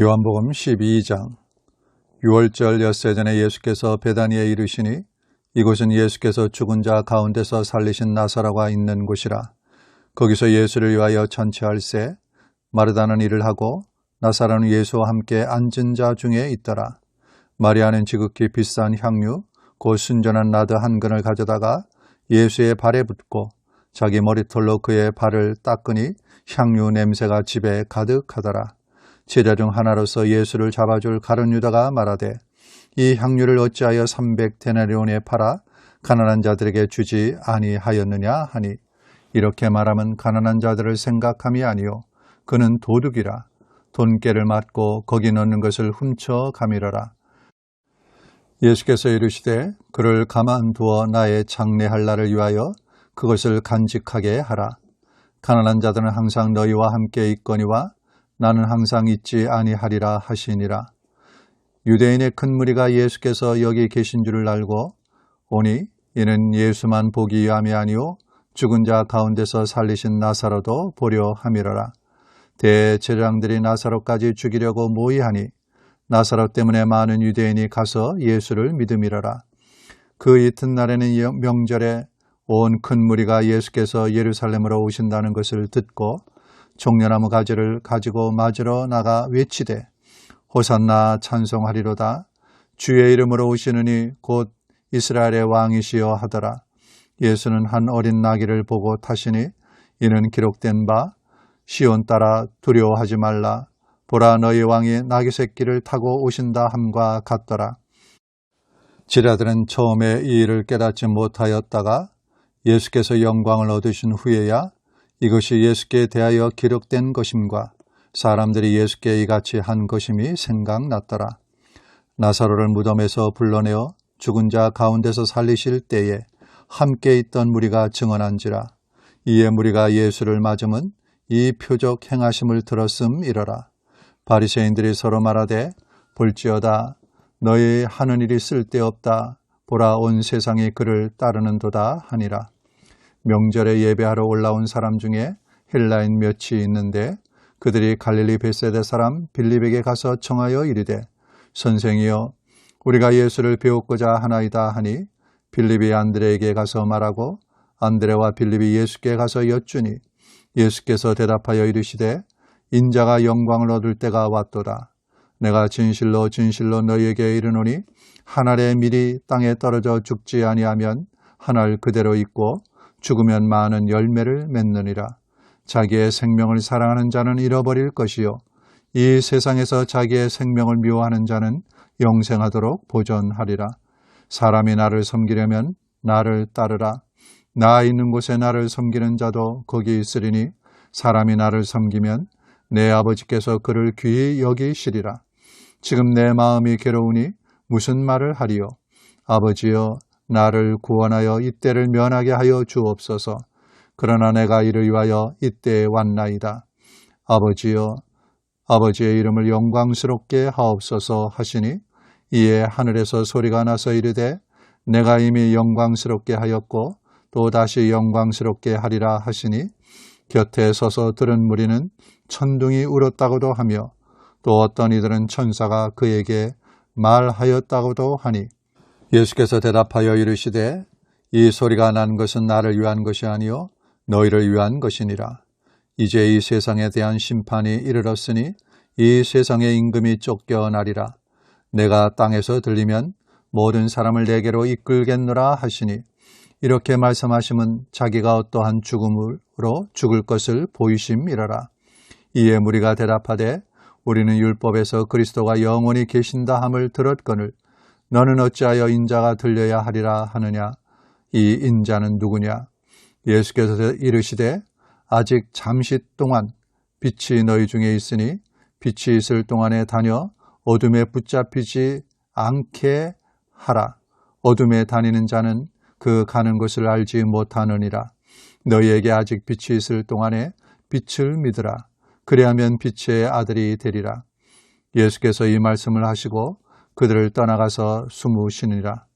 요한복음 12장. 6월절 엿새 전에 예수께서 베다니에 이르시니 이곳은 예수께서 죽은 자 가운데서 살리신 나사로가 있는 곳이라. 거기서 예수를 위하여 전치할세 마르다는 일을 하고 나사로는 예수와 함께 앉은 자 중에 있더라. 마리아는 지극히 비싼 향유 곧 순전한 나드 한 근을 가져다가 예수의 발에 붓고 자기 머리털로 그의 발을 닦으니 향유 냄새가 집에 가득하더라 제자 중 하나로서 예수를 잡아줄 가룟 유다가 말하되 이 향유를 어찌하여 300데나리온에 팔아 가난한 자들에게 주지 아니하였느냐 하니 이렇게 말하면 가난한 자들을 생각함이 아니요 그는 도둑이라. 돈깨를 맞고 거기 넣는 것을 훔쳐 가밀어라. 예수께서 이르시되 그를 가만두어 나의 장례할 날을 위하여 그것을 간직하게 하라. 가난한 자들은 항상 너희와 함께 있거니와 나는 항상 있지 아니하리라 하시니라. 유대인의 큰 무리가 예수께서 여기 계신 줄을 알고 오니 이는 예수만 보기 위함이 아니오 죽은 자 가운데서 살리신 나사로도 보려 함이러라. 대제장들이 나사로까지 죽이려고 모의하니 나사로 때문에 많은 유대인이 가서 예수를 믿음이러라. 그 이튿날에는 명절에 온 큰 무리가 예수께서 예루살렘으로 오신다는 것을 듣고 종려나무 가지를 가지고 맞으러 나가 외치되 호산나 찬송하리로다. 주의 이름으로 오시느니 곧 이스라엘의 왕이시여 하더라. 예수는 한 어린 나귀를 보고 타시니 이는 기록된 바 시온 따라 두려워하지 말라. 보라 너희 왕이 나귀 새끼를 타고 오신다 함과 같더라. 지라들은 처음에 이 일을 깨닫지 못하였다가 예수께서 영광을 얻으신 후에야 이것이 예수께 대하여 기록된 것임과 사람들이 예수께 이같이 한 것임이 생각났더라. 나사로를 무덤에서 불러내어 죽은 자 가운데서 살리실 때에 함께 있던 무리가 증언한지라. 이에 무리가 예수를 맞으면 이 표적 행하심을 들었음 이러라. 바리새인들이 서로 말하되 볼지어다 너희 하는 일이 쓸데없다 보라 온 세상이 그를 따르는도다 하니라. 명절에 예배하러 올라온 사람 중에 헬라인 몇이 있는데 그들이 갈릴리 베세대 사람 빌립에게 가서 청하여 이르되 선생이여 우리가 예수를 배웠고자 하나이다 하니 빌립이 안드레에게 가서 말하고 안드레와 빌립이 예수께 가서 여쭈니 예수께서 대답하여 이르시되 인자가 영광을 얻을 때가 왔도다. 내가 진실로 진실로 너희에게 이르노니 한 알의 밀이 땅에 떨어져 죽지 아니하면 한알 그대로 있고 죽으면 많은 열매를 맺느니라. 자기의 생명을 사랑하는 자는 잃어버릴 것이요. 이 세상에서 자기의 생명을 미워하는 자는 영생하도록 보존하리라. 사람이 나를 섬기려면 나를 따르라. 나 있는 곳에 나를 섬기는 자도 거기 있으리니 사람이 나를 섬기면 내 아버지께서 그를 귀히 여기시리라. 지금 내 마음이 괴로우니 무슨 말을 하리요? 아버지여 나를 구원하여 이때를 면하게 하여 주옵소서. 그러나 내가 이를 위하여 이때에 왔나이다. 아버지여, 아버지의 이름을 영광스럽게 하옵소서 하시니 이에 하늘에서 소리가 나서 이르되 내가 이미 영광스럽게 하였고 또 다시 영광스럽게 하리라 하시니 곁에 서서 들은 무리는 천둥이 울었다고도 하며 또 어떤 이들은 천사가 그에게 말하였다고도 하니 예수께서 대답하여 이르시되 이 소리가 난 것은 나를 위한 것이 아니요 너희를 위한 것이니라. 이제 이 세상에 대한 심판이 이르렀으니 이 세상의 임금이 쫓겨나리라. 내가 땅에서 들리면 모든 사람을 내게로 이끌겠노라 하시니 이렇게 말씀하시면 자기가 어떠한 죽음으로 죽을 것을 보이심이라라. 이에 무리가 대답하되 우리는 율법에서 그리스도가 영원히 계신다 함을 들었거늘 너는 어찌하여 인자가 들려야 하리라 하느냐? 이 인자는 누구냐? 예수께서 이르시되 아직 잠시 동안 빛이 너희 중에 있으니 빛이 있을 동안에 다녀 어둠에 붙잡히지 않게 하라. 어둠에 다니는 자는 그 가는 것을 알지 못하느니라. 너희에게 아직 빛이 있을 동안에 빛을 믿으라. 그래야면 빛의 아들이 되리라. 예수께서 이 말씀을 하시고 그들을 떠나가서 숨으시니라.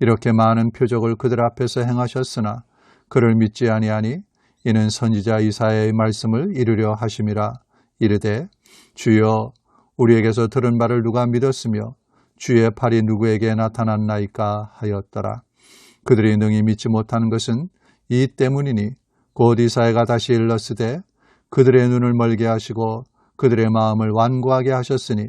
이렇게 많은 표적을 그들 앞에서 행하셨으나 그를 믿지 아니하니 이는 선지자 이사야의 말씀을 이루려 하심이라 이르되 주여 우리에게서 들은 바를 누가 믿었으며 주의 팔이 누구에게 나타났나이까 하였더라. 그들이 능히 믿지 못하는 것은 이 때문이니 곧 이사야가 다시 일렀으되 그들의 눈을 멀게 하시고 그들의 마음을 완고하게 하셨으니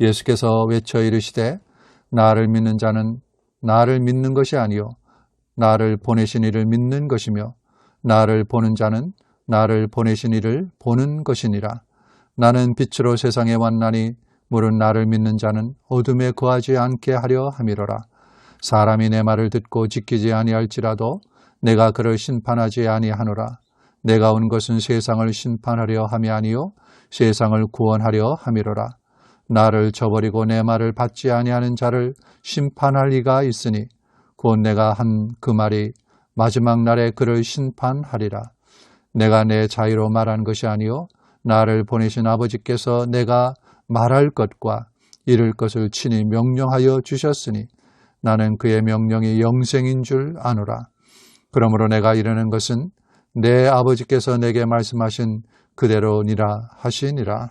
예수께서 외쳐 이르시되 나를 믿는 자는 나를 믿는 것이 아니요 나를 보내신 이를 믿는 것이며 나를 보는 자는 나를 보내신 이를 보는 것이니라. 나는 빛으로 세상에 왔나니 물은 나를 믿는 자는 어둠에 거하지 않게 하려 함이로라. 사람이 내 말을 듣고 지키지 아니할지라도 내가 그를 심판하지 아니하노라. 내가 온 것은 세상을 심판하려 함이 아니요 세상을 구원하려 함이로라. 나를 저버리고 내 말을 받지 아니하는 자를 심판할 리가 있으니 곧 내가 한 그 말이 마지막 날에 그를 심판하리라. 내가 내 자유로 말한 것이 아니요 나를 보내신 아버지께서 내가 말할 것과 이룰 것을 친히 명령하여 주셨으니 나는 그의 명령이 영생인 줄 아노라. 그러므로 내가 이르는 것은 내 아버지께서 내게 말씀하신 그대로니라 하시니라.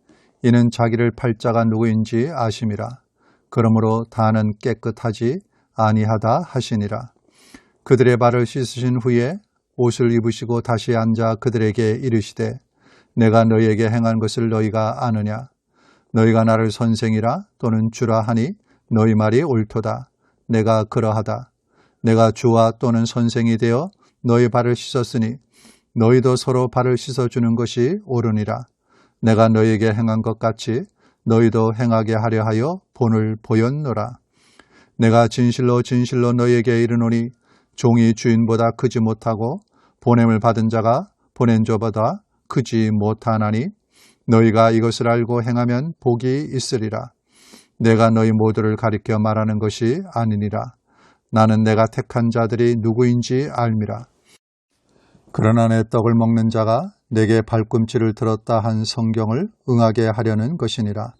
이는 자기를 팔자가 누구인지 아심이라. 그러므로 다는 깨끗하지 아니하다 하시니라. 그들의 발을 씻으신 후에 옷을 입으시고 다시 앉아 그들에게 이르시되 내가 너희에게 행한 것을 너희가 아느냐? 너희가 나를 선생이라 또는 주라 하니 너희 말이 옳도다. 내가 그러하다. 내가 주와 또는 선생이 되어 너희 발을 씻었으니 너희도 서로 발을 씻어 주는 것이 옳으니라. 내가 너희에게 행한 것 같이 너희도 행하게 하려 하여 본을 보였노라. 내가 진실로 진실로 너희에게 이르노니 종이 주인보다 크지 못하고 보냄을 받은 자가 보낸 자보다 크지 못하나니 너희가 이것을 알고 행하면 복이 있으리라. 내가 너희 모두를 가리켜 말하는 것이 아니니라. 나는 내가 택한 자들이 누구인지 알미라. 그러나 내 떡을 먹는 자가 내게 발꿈치를 들었다 한 성경을 응하게 하려는 것이니라.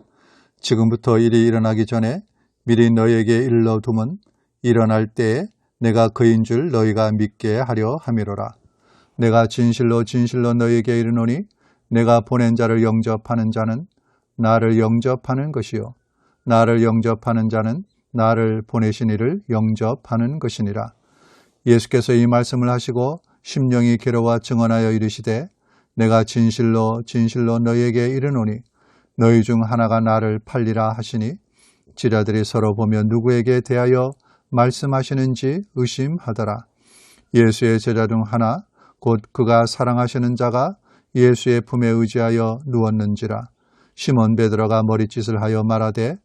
지금부터 일이 일어나기 전에 미리 너희에게 일러두면 일어날 때에 내가 그인 줄 너희가 믿게 하려 함이로라. 내가 진실로 진실로 너희에게 이르노니 내가 보낸 자를 영접하는 자는 나를 영접하는 것이요 나를 영접하는 자는 나를 보내신 이를 영접하는 것이니라. 예수께서 이 말씀을 하시고 심령이 괴로워 증언하여 이르시되 내가 진실로 진실로 너희에게 이르노니 너희 중 하나가 나를 팔리라 하시니 지라들이 서로 보며 누구에게 대하여 말씀하시는지 의심하더라. 예수의 제자 중 하나 곧 그가 사랑하시는 자가 예수의 품에 의지하여 누웠는지라 시몬 베드로가 머리짓을 하여 말하되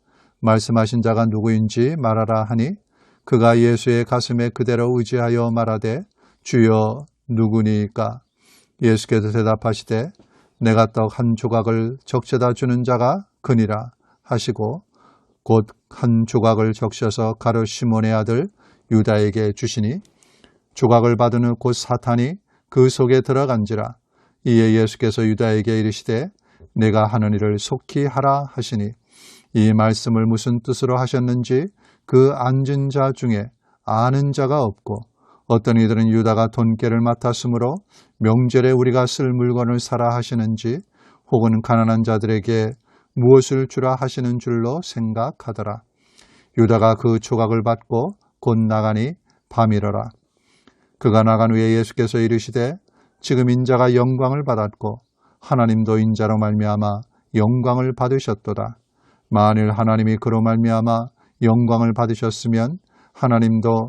말씀하신 자가 누구인지 말하라 하니 그가 예수의 가슴에 그대로 의지하여 말하되 주여 누구니까 예수께서 대답하시되 내가 떡 한 조각을 적셔다 주는 자가 그니라 하시고 곧 한 조각을 적셔서 가르 시몬의 아들 유다에게 주시니 조각을 받은 후 곧 사탄이 그 속에 들어간지라. 이에 예수께서 유다에게 이르시되 내가 하는 일을 속히 하라 하시니 이 말씀을 무슨 뜻으로 하셨는지 그 앉은 자 중에 아는 자가 없고 어떤 이들은 유다가 돈깨를 맡았으므로 명절에 우리가 쓸 물건을 사라 하시는지 혹은 가난한 자들에게 무엇을 주라 하시는 줄로 생각하더라. 유다가 그 조각을 받고 곧 나가니 밤이러라. 그가 나간 후에 예수께서 이르시되 지금 인자가 영광을 받았고 하나님도 인자로 말미암아 영광을 받으셨도다. 만일 하나님이 그로 말미암아 영광을 받으셨으면 하나님도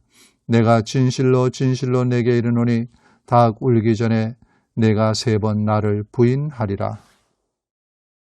내가 진실로 진실로 내게 이르노니 닭 울기 전에 내가 세 번 나를 부인하리라.